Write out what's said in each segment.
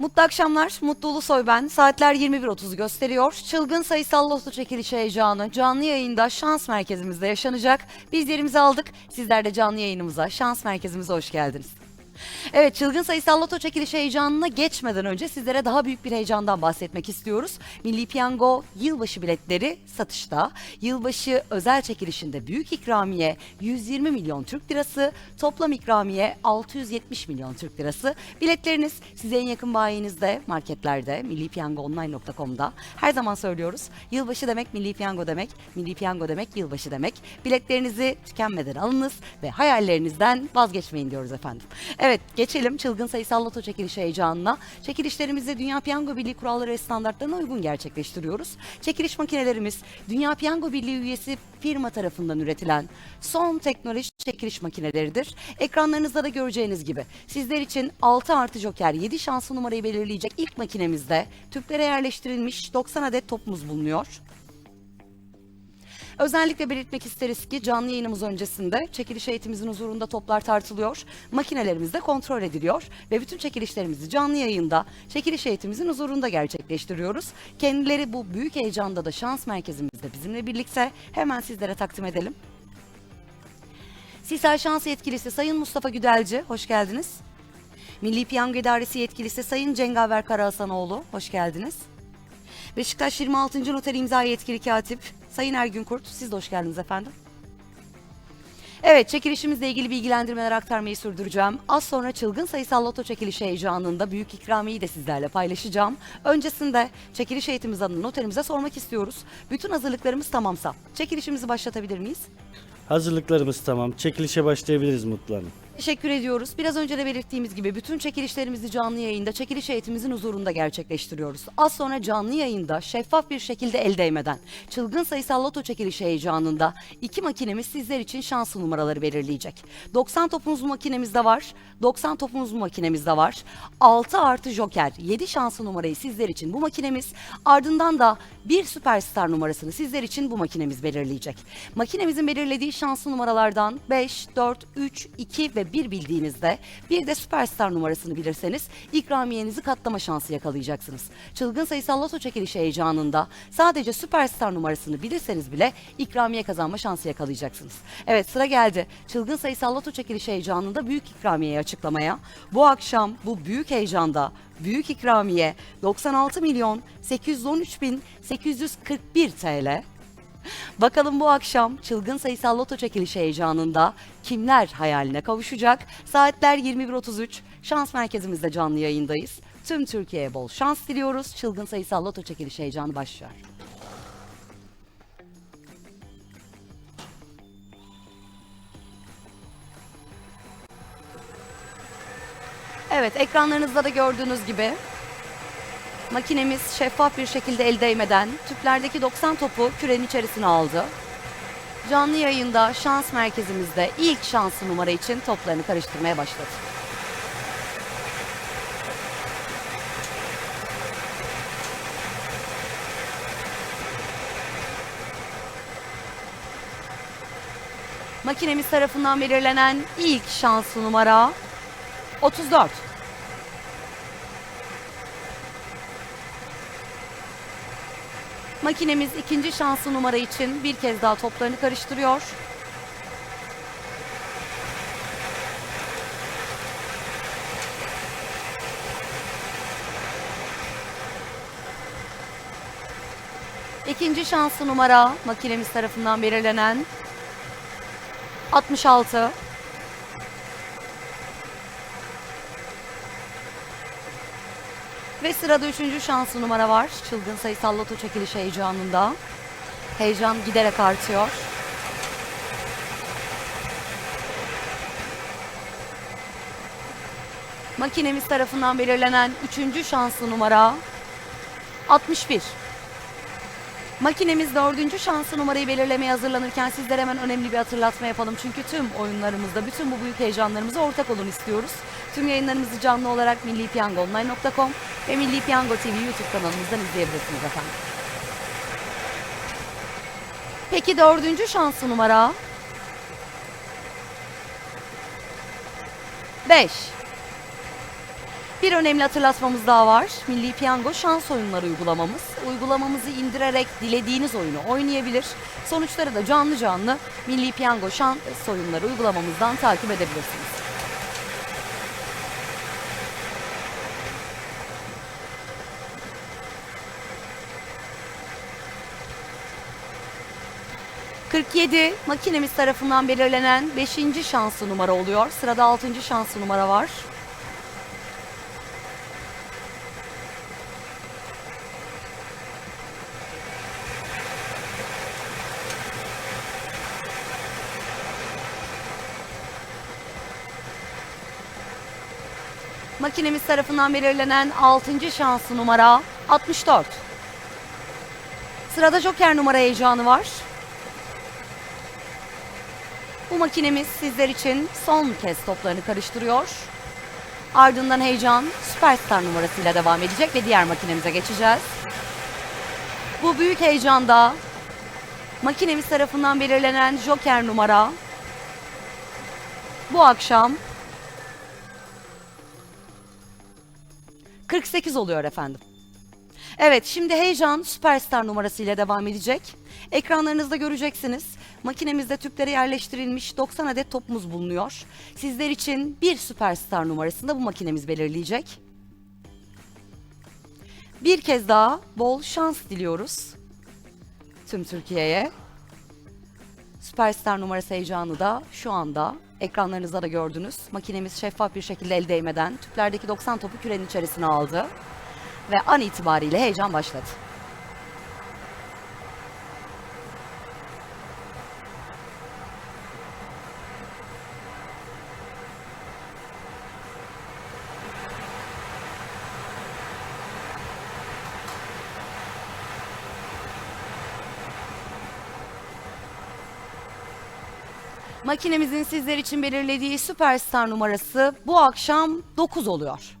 Mutlu akşamlar, Mutlu Ulusoy ben. Saatler 21.30'u gösteriyor. Çılgın sayısal loto çekilişi heyecanı canlı yayında şans merkezimizde yaşanacak. Biz yerimizi aldık. Sizler de canlı yayınımıza, şans merkezimize hoş geldiniz. Evet, çılgın sayısal loto çekilişi heyecanına geçmeden önce sizlere daha büyük bir heyecandan bahsetmek istiyoruz. Milli Piyango yılbaşı biletleri satışta. Yılbaşı özel çekilişinde büyük ikramiye 120 milyon Türk lirası, toplam ikramiye 670 milyon Türk lirası. Biletleriniz size en yakın bayinizde, marketlerde, millipiyangoonline.com'da. Her zaman söylüyoruz. Yılbaşı demek Milli Piyango demek, Milli Piyango demek yılbaşı demek. Biletlerinizi tükenmeden alınız ve hayallerinizden vazgeçmeyin diyoruz efendim. Evet geçelim çılgın sayısal loto çekilişi heyecanına. Çekilişlerimizi Dünya Piyango Birliği kuralları ve standartlarına uygun gerçekleştiriyoruz. Çekiliş makinelerimiz Dünya Piyango Birliği üyesi firma tarafından üretilen son teknoloji çekiliş makineleridir. Ekranlarınızda da göreceğiniz gibi sizler için 6 artı joker 7 şanslı numarayı belirleyecek ilk makinemizde tüplere yerleştirilmiş 90 adet topumuz bulunuyor. Özellikle belirtmek isteriz ki canlı yayınımız öncesinde çekiliş eğitimimizin huzurunda toplar tartılıyor, makinelerimiz de kontrol ediliyor ve bütün çekilişlerimizi canlı yayında çekiliş eğitimimizin huzurunda gerçekleştiriyoruz. Kendileri bu büyük heyecanda da şans merkezimizde bizimle birlikte hemen sizlere takdim edelim. Sisal Şans Yetkilisi Sayın Mustafa Güdelci, hoş geldiniz. Milli Piyango İdaresi Yetkilisi Sayın Cengaver Karahasanoğlu, hoş geldiniz. Beşiktaş 26. Noter İmza Yetkili Katip Sayın Ergün Kurt, siz de hoş geldiniz efendim. Evet, çekilişimizle ilgili bilgilendirmeler aktarmayı sürdüreceğim. Az sonra çılgın sayısal loto çekilişi heyecanında büyük ikramiyeyi de sizlerle paylaşacağım. Öncesinde çekiliş eğitimimiz adına noterimize sormak istiyoruz. Bütün hazırlıklarımız tamamsa çekilişimizi başlatabilir miyiz? Hazırlıklarımız tamam. Çekilişe başlayabiliriz Mutlu Hanım. Teşekkür ediyoruz. Biraz önce de belirttiğimiz gibi bütün çekilişlerimizi canlı yayında çekiliş eğitimimizin huzurunda gerçekleştiriyoruz. Az sonra canlı yayında şeffaf bir şekilde el değmeden çılgın sayısal loto çekilişi heyecanında iki makinemiz sizler için şanslı numaraları belirleyecek. 90 topumuz bu makinemizde var. 90 topumuz bu makinemizde var. 6 artı joker 7 şanslı numarayı sizler için bu makinemiz ardından da bir süperstar numarasını sizler için bu makinemiz belirleyecek. Makinemizin belirlediği şanslı numaralardan 5, 4, 3, 2 ve 1 bildiğinizde bir de süperstar numarasını bilirseniz ikramiyenizi katlama şansı yakalayacaksınız. Çılgın sayısal loto çekilişi heyecanında sadece süperstar numarasını bilirseniz bile ikramiye kazanma şansı yakalayacaksınız. Evet sıra geldi. Çılgın sayısal loto çekilişi heyecanında büyük ikramiyeyi açıklamaya. Bu akşam bu büyük heyecanda büyük ikramiye 96 milyon 813 bin 841 TL. Bakalım bu akşam çılgın sayısal loto çekilişi heyecanında kimler hayaline kavuşacak? Saatler 21.33. Şans merkezimizde canlı yayındayız. Tüm Türkiye'ye bol şans diliyoruz. Çılgın sayısal loto çekilişi heyecanı başlıyor. Evet, ekranlarınızda da gördüğünüz gibi makinemiz şeffaf bir şekilde el değmeden tüplerdeki 90 topu kürenin içerisine aldı. Canlı yayında şans merkezimizde ilk şanslı numara için toplarını karıştırmaya başladı. Makinemiz tarafından belirlenen ilk şanslı numara 34. Makinemiz ikinci şanslı numara için bir kez daha toplarını karıştırıyor. İkinci şanslı numara makinemiz tarafından belirlenen 66. Ve sırada üçüncü şanslı numara var. Çılgın sayısal loto çekilişi heyecanında. Heyecan giderek artıyor. Makinemiz tarafından belirlenen üçüncü şanslı numara 61. Makinemiz dördüncü şanslı numarayı belirlemeye hazırlanırken sizlere hemen önemli bir hatırlatma yapalım. Çünkü tüm oyunlarımızda bütün bu büyük heyecanlarımıza ortak olun istiyoruz. Tüm yayınlarımızı canlı olarak millipiyangoonline.com ve Milli Piyango TV YouTube kanalımızdan izleyebilirsiniz efendim. Peki dördüncü şanslı numara? 5. Bir önemli hatırlatmamız daha var. Milli Piyango şans oyunları uygulamamız. Uygulamamızı indirerek dilediğiniz oyunu oynayabilir. Sonuçları da canlı canlı Milli Piyango şans oyunları uygulamamızdan takip edebilirsiniz. ...47 makinemiz tarafından belirlenen 5. şanslı numara oluyor. Sırada 6. şanslı numara var. Makinemiz tarafından belirlenen 6. şanslı numara 64. Sırada joker numara heyecanı var. Bu makinemiz sizler için son kez toplarını karıştırıyor. Ardından heyecan süperstar numarasıyla devam edecek ve diğer makinemize geçeceğiz. Bu büyük heyecanda makinemiz tarafından belirlenen joker numara bu akşam 48 oluyor efendim. Evet şimdi heyecan süperstar numarasıyla devam edecek. Ekranlarınızda göreceksiniz. Makinemizde tüplere yerleştirilmiş 90 adet topumuz bulunuyor. Sizler için bir süperstar numarasında bu makinemiz belirleyecek. Bir kez daha bol şans diliyoruz tüm Türkiye'ye. Süperstar numarası heyecanı da şu anda ekranlarınızda da gördünüz. Makinemiz şeffaf bir şekilde el değmeden tüplerdeki 90 topu kürenin içerisine aldı. Ve an itibariyle heyecan başladı. Makinemizin sizler için belirlediği süperstar numarası bu akşam 9 oluyor.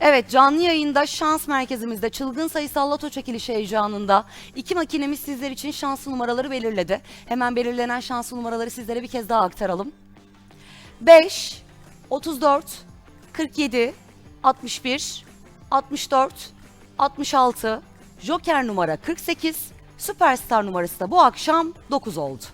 Evet canlı yayında şans merkezimizde çılgın sayısal loto çekilişi heyecanında iki makinemiz sizler için şanslı numaraları belirledi. Hemen belirlenen şanslı numaraları sizlere bir kez daha aktaralım. 5, 34, 47, 61, 64, 66, Joker numara 48, Süperstar numarası da bu akşam 9 oldu.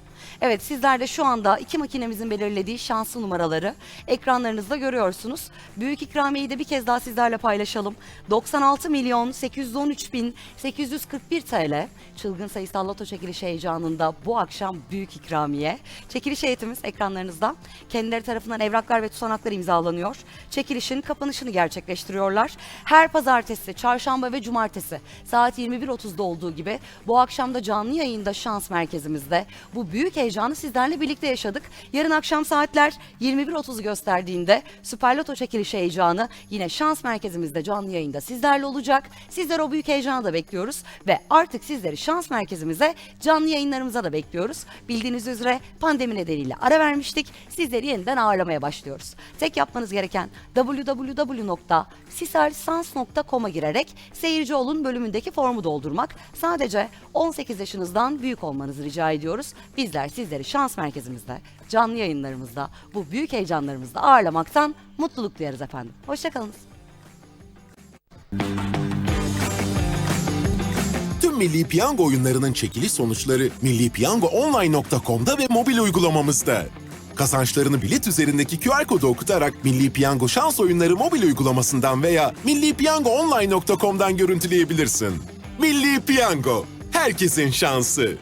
Evet sizler de şu anda iki makinemizin belirlediği şanslı numaraları ekranlarınızda görüyorsunuz. Büyük ikramiyeyi de bir kez daha sizlerle paylaşalım. 96 milyon 813 bin 841 TL çılgın sayısal loto çekilişi heyecanında bu akşam büyük ikramiye. Çekiliş heyetimiz ekranlarınızda. Kendileri tarafından evraklar ve tutanaklar imzalanıyor. Çekilişin kapanışını gerçekleştiriyorlar. Her pazartesi, çarşamba ve cumartesi saat 21.30'da olduğu gibi bu akşam da canlı yayında şans merkezimizde bu büyük heyecanı sizlerle birlikte yaşadık. Yarın akşam saatler 21.30'u gösterdiğinde Süper Loto çekilişi heyecanı yine şans merkezimizde canlı yayında sizlerle olacak. Sizler o büyük heyecanı da bekliyoruz ve artık sizleri şans merkezimize canlı yayınlarımıza da bekliyoruz. Bildiğiniz üzere pandemi nedeniyle ara vermiştik. Sizleri yeniden ağırlamaya başlıyoruz. Tek yapmanız gereken www.sisalsans.com'a girerek seyirci olun bölümündeki formu doldurmak. Sadece 18 yaşınızdan büyük olmanızı rica ediyoruz. Bizler sizleri şans merkezimizde, canlı yayınlarımızda, bu büyük heyecanlarımızda ağırlamaktan mutluluk duyarız efendim. Hoşçakalınız. Tüm Milli Piyango oyunlarının çekiliş sonuçları millipiyangoonline.com'da ve mobil uygulamamızda. Kazançlarını bilet üzerindeki QR kodu okutarak Milli Piyango şans oyunları mobil uygulamasından veya millipiyangoonline.com'dan görüntüleyebilirsin. Milli Piyango, herkesin şansı.